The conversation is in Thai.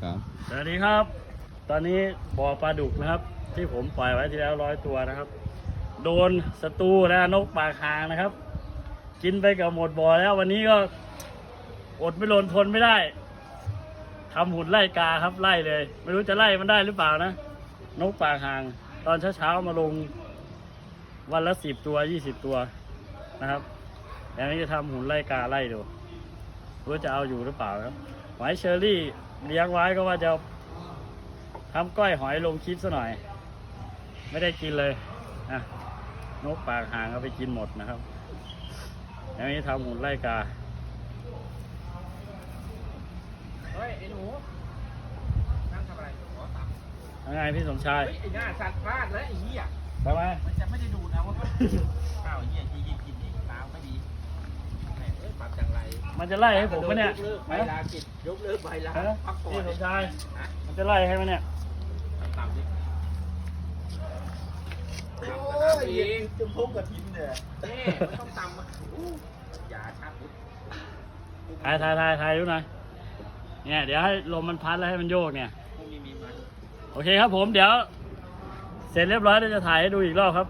สามสวัสดีครับ ตอนนี้บ่อปลาดุกนะครับ ที่ผมปล่อยไว้ที่แล้วร้อยตัวนะครับ โดนศัตรูและนกปากหางนะครับ กินไปเกับหมดบ่อแล้ววันนี้ก็อดไม่ลนทนไม่ได้ทำหุ่นไล่กาครับไล่เลย ไม่รู้จะไล่มันได้หรือเปล่านะ นกปากหาง ตอนเช้าๆมาลง วันละสิบตัวยี่สิบตัวนะครับอย่างนี้จะทำหุ่นไล่กาไล่ดู รู้จะเอาอยู่หรือเปล่าครับหอยเชอรี่เลี้ยงไว้ก็ว่าจะทำก้อยหอยลงคลิปซะหน่อย ไม่ได้กินเลยอะนกปากหางเอาไปกินหมดนะครับอย่างนี้ทำหุ่นไล่กาเฮ้ยไอ้หนูนั่งทำอะไรขอตังค์ยังไงพี่สมชายเฮ้ยไอ้หน้าสัตว์พลาดแล้วไอ้เหี้ยไปไหมมันจะไม่ได้ดูนะว่า มันจะไล่ให้ผมไหมเนี่ยกเลิกใบลากิจยกเลิกใบลาฮะพักผ่อพี่นสมชายฮะมันจะไล่ให้ไหมเนี่ยต่ำๆดิโอ้ยเย็นจมพงกับทิมเนี่ยนี่มันต้องต่ำอะอู้อย่าชักพุทธถ่ายถ่ายถ่ายถ่ายดูหน่อยเนี่ยเดี๋ยวให้ลมมันพัดแล้วให้มันโยกเนี่ยพวกนี้มีมันโอเคครับผมเดี๋ยว เสร็จเรียบร้อยเดี๋ยวจะถ่ายให้ดูอีกรอบครับ